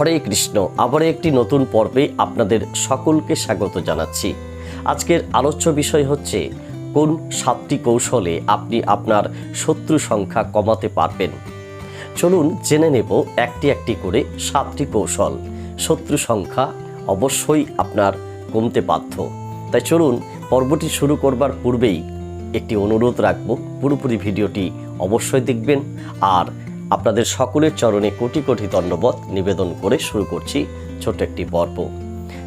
হরে কৃষ্ণ আবার একটি নতুন পর্বে আপনাদের সকলকে স্বাগত জানাচ্ছি। আজকের আলোচ্য বিষয় হচ্ছে, কোন সাতটি কৌশলে আপনি আপনার শত্রু সংখ্যা কমাতে পারবেন? চলুন জেনে নেব একটি একটি করে সাতটি কৌশল। শত্রু সংখ্যা অবশ্যই আপনার কমতে বাধ্য। তাই চলুন পর্বটি শুরু করবার পূর্বেই একটি অনুরোধ রাখব, পুরোপুরি ভিডিওটি অবশ্যই দেখবেন, আর আপনাদের সকলের চরণে কোটি কোটি ধন্যবাদ নিবেদন করে শুরু করছি ছোট্ট একটি পর্ব।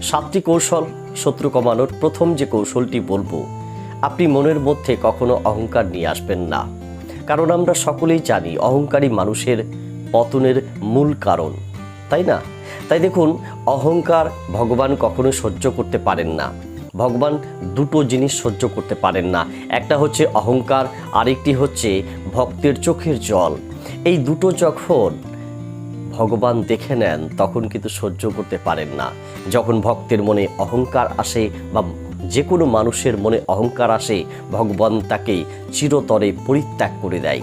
সাতটি কৌশল শত্রু কমানোর প্রথম যে কৌশলটি বলব, আপনি মনের মধ্যে কখনো অহংকার নিয়ে আসবেন না। কারণ আমরা সকলেই জানি অহংকারী মানুষের পতনের মূল কারণ, তাই না? তাই দেখুন, অহংকার ভগবান কখনো সহ্য করতে পারেন না। ভগবান দুটো জিনিস সহ্য করতে পারেন না। একটা হচ্ছে অহংকার, আরেকটি হচ্ছে ভক্তের চোখের জল। এই দুটো যখন ভগবান দেখে নেন, তখন কিন্তু সহ্য করতে পারেন না। যখন ভক্তের মনে অহংকার আসে বা যে কোনো মানুষের মনে অহংকার আসে, ভগবান তাকে চিরতরে পরিত্যাগ করে দেয়।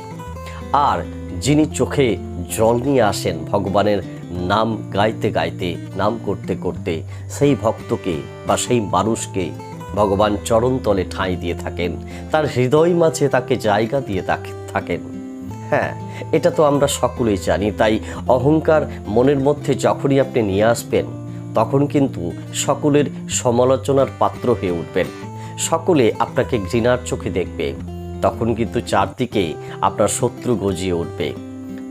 আর যিনি চোখে জল নিয়ে আসেন, ভগবানের নাম গাইতে গাইতে, নাম করতে করতে, সেই ভক্তকে বা সেই মানুষকে ভগবান চরণতলে ঠাঁই দিয়ে থাকেন। তার হৃদয় মাঝে তাকে জায়গা দিয়ে থাকেন। হ্যাঁ এটা তো আমরা সকলেই জানি, তাই অহংকার মনের মধ্যে যখনই আপনি নিয়ে আসবেন, তখন কিন্তু সকলের সমালোচনার পাত্র হয়ে উঠবেন। সকলে আপনাকে ঘৃণার চোখে দেখবে, তখন কিন্তু চারদিকে আপনার শত্রু গজিয়ে উঠবে।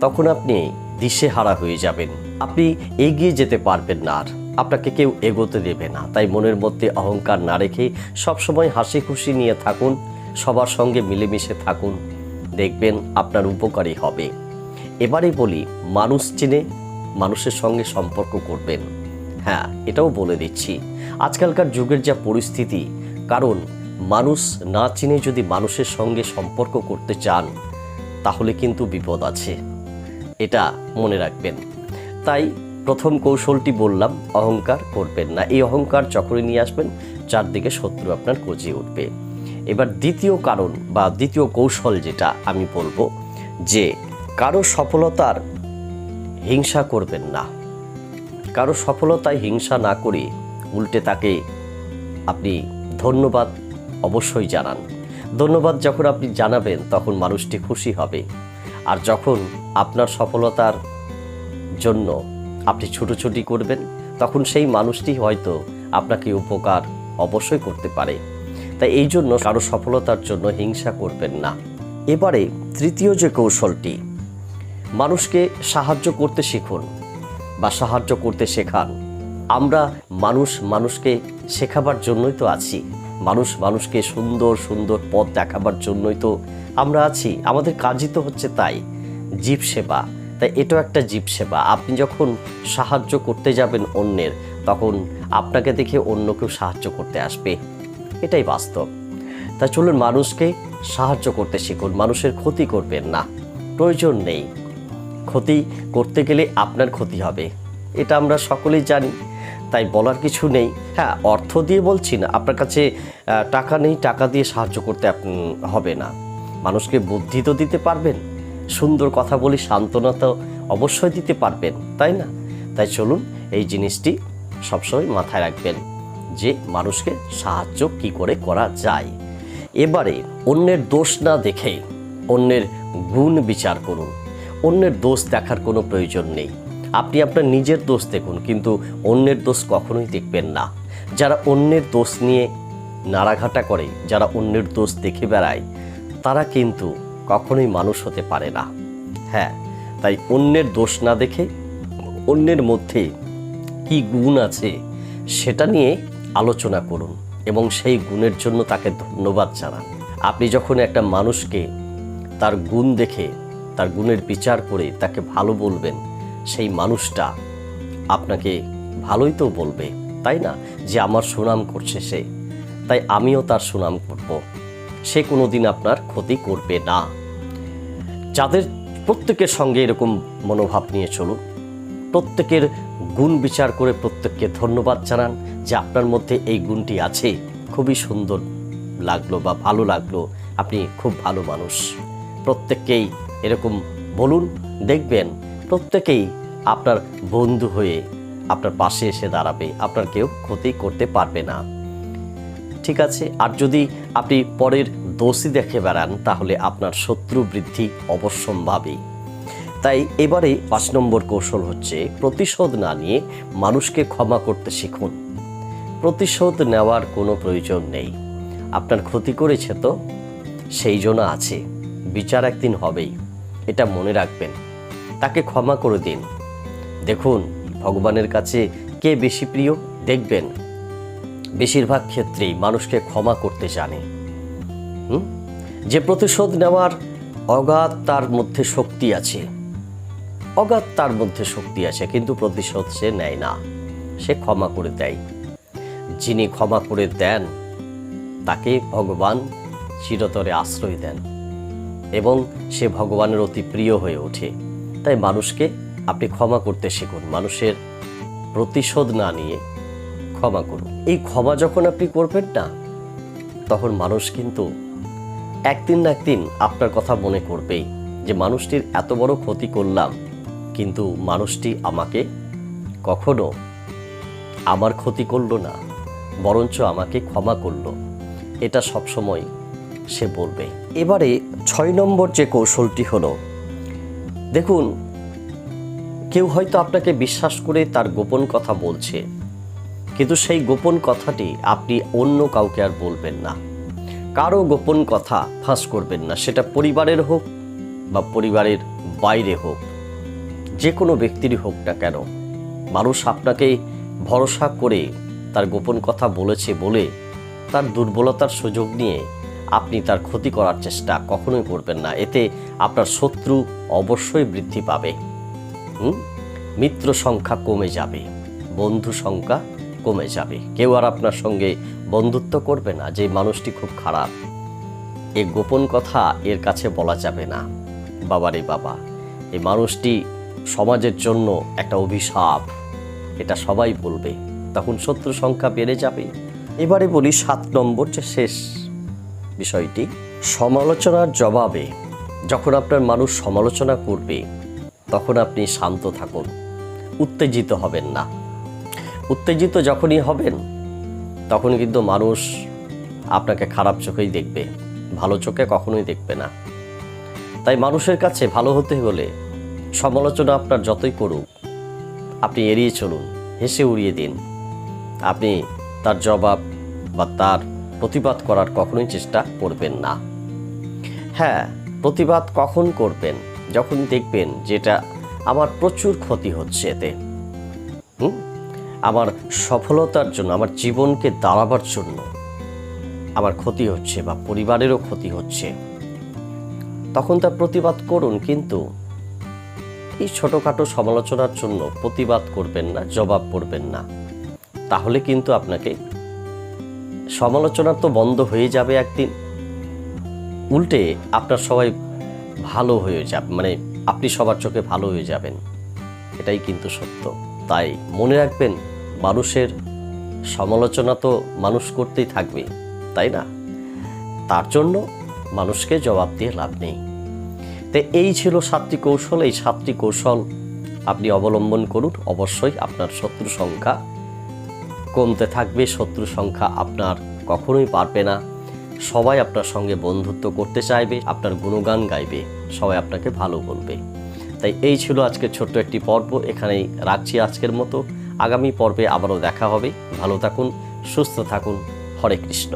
তখন আপনি দিশেহারা হয়ে যাবেন, আপনি এগিয়ে যেতে পারবেন না আর, আপনাকে কেউ এগোতে দেবে না। তাই মনের মধ্যে অহংকার না রেখে সবসময় হাসি খুশি নিয়ে থাকুন, সবার সঙ্গে মিলেমিশে থাকুন। দেখবেন আপনার উপকারী হবে। এবারে বলি, মানুষ চিনে মানুষের সঙ্গে সম্পর্ক করবেন। হ্যাঁ এটাও বলে দিচ্ছি। আজকালকার যুগের যা পরিস্থিতি, কারণ মানুষ না চিনে যদি মানুষের সঙ্গে সম্পর্ক করতে চান, তাহলে কিন্তু বিপদ আছে। এটা মনে রাখবেন। তাই প্রথম কৌশলটি বললাম, অহংকার করবেন না। এই অহংকার যখনই নিয়ে আসবেন, চারদিকে শত্রু আপনার গজিয়ে উঠবে। এবার দ্বিতীয় কারণ বা দ্বিতীয় কৌশল যেটা আমি বলব যে কারও সফলতার হিংসা করবেন না। কারও সফলতায় হিংসা না করে উল্টে তাকে আপনি ধন্যবাদ অবশ্যই জানান। ধন্যবাদ যখন আপনি জানাবেন তখন মানুষটি খুশি হবে। আর যখন আপনার সফলতার জন্য আপনি ছুটোছুটি করবেন তখন সেই মানুষটি হয়তো আপনাকে উপকার অবশ্যই করতে পারে। তাই এই জন্য কারও সফলতার জন্য হিংসা করবেন না। এবারে তৃতীয় যে কৌশলটি, মানুষকে সাহায্য করতে শিখুন বা সাহায্য করতে শেখান। আমরা মানুষ মানুষকে শেখাবার জন্যই তো আছি, মানুষ মানুষকে সুন্দর সুন্দর পথ দেখাবার জন্যই তো আমরা আছি। আমাদের কাজই তো হচ্ছে তাই, জীব সেবা। তাই এটাও একটা জীব সেবা। আপনি যখন সাহায্য করতে যাবেন অন্যের, তখন আপনাকে দেখে অন্য কেউ সাহায্য করতে আসবে। এটাই বাস্তব। তাই চলুন মানুষকে সাহায্য করতে শিখুন, মানুষের ক্ষতি করবেন না, প্রয়োজন নেই। ক্ষতি করতে গেলে আপনার ক্ষতি হবে, এটা আমরা সকলেই জানি, তাই বলার কিছু নেই। হ্যাঁ অর্থ দিয়ে বলছি না, আপনার কাছে টাকা নেই, টাকা দিয়ে সাহায্য করতে হবে না। মানুষকে বুদ্ধি তো দিতে পারবেন, সুন্দর কথা বলি সান্ত্বনা তো অবশ্যই দিতে পারবেন, তাই না? তাই চলুন এই জিনিসটি সবসময় মাথায় রাখবেন। যে মানুষকে সাহায্য কি করে করা যায়। এবারে অন্যের দোষ না দেখে অন্যের গুণ বিচার করুন। অন্যের দোষ দেখার কোনো প্রয়োজন নেই। আপনি আপনার নিজের দোষ দেখুন, কিন্তু অন্যের দোষ কখনোই দেখবেন না। যারা অন্যের দোষ নিয়ে নাড়াঘাটা করে, যারা অন্যের দোষ দেখে বেড়ায়, তারা কিন্তু কখনোই মানুষ হতে পারে না। হ্যাঁ তাই অন্যের দোষ না দেখে অন্যের মধ্যে কি গুণ আছে, সেটা নিয়ে আলোচনা করুন এবং সেই গুণের জন্য তাকে ধন্যবাদ জানান। আপনি যখন একটা মানুষকে তার গুণ দেখে, তার গুণের বিচার করে তাকে ভালো বলবেন, সেই মানুষটা আপনাকে ভালোই তো বলবে, তাই না? যে আমার সুনাম করছে সে, তাই আমিও তার সুনাম করব। সে কোনো দিন আপনার ক্ষতি করবে না। যাদের প্রত্যেকের সঙ্গে এরকম মনোভাব নিয়ে চলুন, প্রত্যেকের গুণ বিচার করে প্রত্যেককে ধন্যবাদ জানান যে আপনার মধ্যে এই গুণটি আছে, খুবই সুন্দর লাগল বা ভালো লাগল। আপনি খুব ভালো মানুষ। প্রত্যেককেই এরকম বলুন, দেখবেন প্রত্যেকেই আপনার বন্ধু হয়ে আপনার পাশে এসে দাঁড়াবে। আপনার কেউ ক্ষতি করতে পারবে না। ঠিক আছে? আর যদি আপনি পরের দোষী দেখে বেড়ান, তাহলে আপনার শত্রু বৃদ্ধি অবশ্যম্ভাবী। তাই এবারে পাঁচ নম্বর কৌশল হচ্ছে, প্রতিশোধ না নিয়ে মানুষকে ক্ষমা করতে শিখুন। প্রতিশোধ নেওয়ার কোনো প্রয়োজন নেই। আপনার ক্ষতি করেছে তো? সেই জন্য আছে। বিচার একদিন হবেই, এটা মনে রাখবেন। তাকে ক্ষমা করে দিন। দেখুন, ভগবানের কাছে কে বেশি প্রিয়? দেখবেন। বেশিরভাগ ক্ষেত্রেই মানুষকে ক্ষমা করতে জানে? যে প্রতিশোধ নেওয়ার অগাধ তার মধ্যে শক্তি আছে। অগাধ তার মধ্যে শক্তি আছে, কিন্তু প্রতিশোধ সে নেয় না। সে ক্ষমা করে দেয়। যিনি ক্ষমা করে দেন, তাকে ভগবান চিরতরে আশ্রয় দেন এবং সে ভগবানের অতি প্রিয় হয়ে ওঠে। তাই মানুষকে আপনি ক্ষমা করতে শিখুন, মানুষের প্রতিশোধ না নিয়ে ক্ষমা করুন। এই ক্ষমা যখন আপনি করবেন না, তখন মানুষ কিন্তু একদিন না একদিন আপনার কথা মনে করবেই যে, মানুষটির এত বড় ক্ষতি করলাম, কিন্তু মানুষটি আমাকে কখনো আমার ক্ষতি করল না। বরঞ্চ আমাকে ক্ষমা করল। এটা সবসময় সে বলবে। এবারে ছয় নম্বর যে কৌশলটি হলো, দেখুন, কেউ হয়তো আপনাকে বিশ্বাস করে তার গোপন কথা বলছে, কিন্তু সেই গোপন কথাটি আপনি অন্য কাউকে আর বলবেন না। কারও গোপন কথা ফাঁস করবেন না, সেটা পরিবারের হোক বা পরিবারের বাইরে হোক, যে কোনো ব্যক্তিরই হোক না কেন। মানুষ আপনাকে ভরসা করে তার গোপন কথা বলেছে বলে তার দুর্বলতার সুযোগ নিয়ে আপনি তার ক্ষতি করার চেষ্টা কখনোই করবেন না। এতে আপনার শত্রু অবশ্যই বৃদ্ধি পাবে। হুম? মিত্র সংখ্যা কমে যাবে, বন্ধু সংখ্যা কমে যাবে। কেউ আর আপনার সঙ্গে বন্ধুত্ব করবে না, যে মানুষটি খুব খারাপ। এ গোপন কথা এর কাছে বলা যাবে না। বাবারে বাবা এই মানুষটি সমাজের জন্য একটা অভিশাপ, এটা সবাই বলবে। তখন শত্রু সংখ্যা বেড়ে যাবে। এবারে বলি সাত নম্বর যে শেষ বিষয়টি, সমালোচনার জবাবে যখন আপনার মানুষ সমালোচনা করবে, তখন আপনি শান্ত থাকুন, উত্তেজিত হবেন না। উত্তেজিত যখনই হবেন, তখন কিন্তু মানুষ আপনাকে খারাপ চোখেই দেখবে, ভালো চোখে কখনোই দেখবে না। তাই মানুষের কাছে ভালো হতে হলে সমালোচনা আপনার যতই করুক, আপনি এড়িয়ে চলুন, হেসে উড়িয়ে দিন। আপনি তার জবাব বা তার প্রতিবাদ করার কখনোই চেষ্টা করবেন না। হ্যাঁ প্রতিবাদ কখন করবেন? যখন দেখবেন যেটা আমার প্রচুর ক্ষতি হচ্ছে এতে। হুম? আমার সফলতার জন্য, আমার জীবনকে দাঁড়াবার জন্য আমার ক্ষতি হচ্ছে বা পরিবারেরও ক্ষতি হচ্ছে। তখন তার প্রতিবাদ করুন, কিন্তু এই ছোটোখাটো সমালোচনার জন্য প্রতিবাদ করবেন না, জবাব করবেন না। তাহলে কিন্তু আপনাকে সমালোচনা তো বন্ধ হয়ে যাবে একদিন। উল্টে আপনার সবাই ভালো হয়ে যাবে মানে আপনি সবার চোখে ভালো হয়ে যাবেন। এটাই কিন্তু সত্য। তাই মনে রাখবেন, মানুষের সমালোচনা তো মানুষ করতেই থাকবে, তাই না? তার জন্য মানুষকে জবাব দিয়ে লাভ নেই। তো এই ছিল সাতটি কৌশল। এই সাতটি কৌশল আপনি অবলম্বন করুন। অবশ্যই আপনার শত্রু সংখ্যা কমতে থাকবে, শত্রু সংখ্যা আপনার কখনোই পারবে না। সবাই আপনার সঙ্গে বন্ধুত্ব করতে চাইবে, আপনার গুণগান গাইবে, সবাই আপনাকে ভালো বলবে। তাই এই ছিল আজকের ছোট্ট একটি পর্ব, এখানেই রাখছি আজকের মতো। আগামী পর্বে আবারও দেখা হবে। ভালো থাকুন, সুস্থ থাকুন। হরে কৃষ্ণ।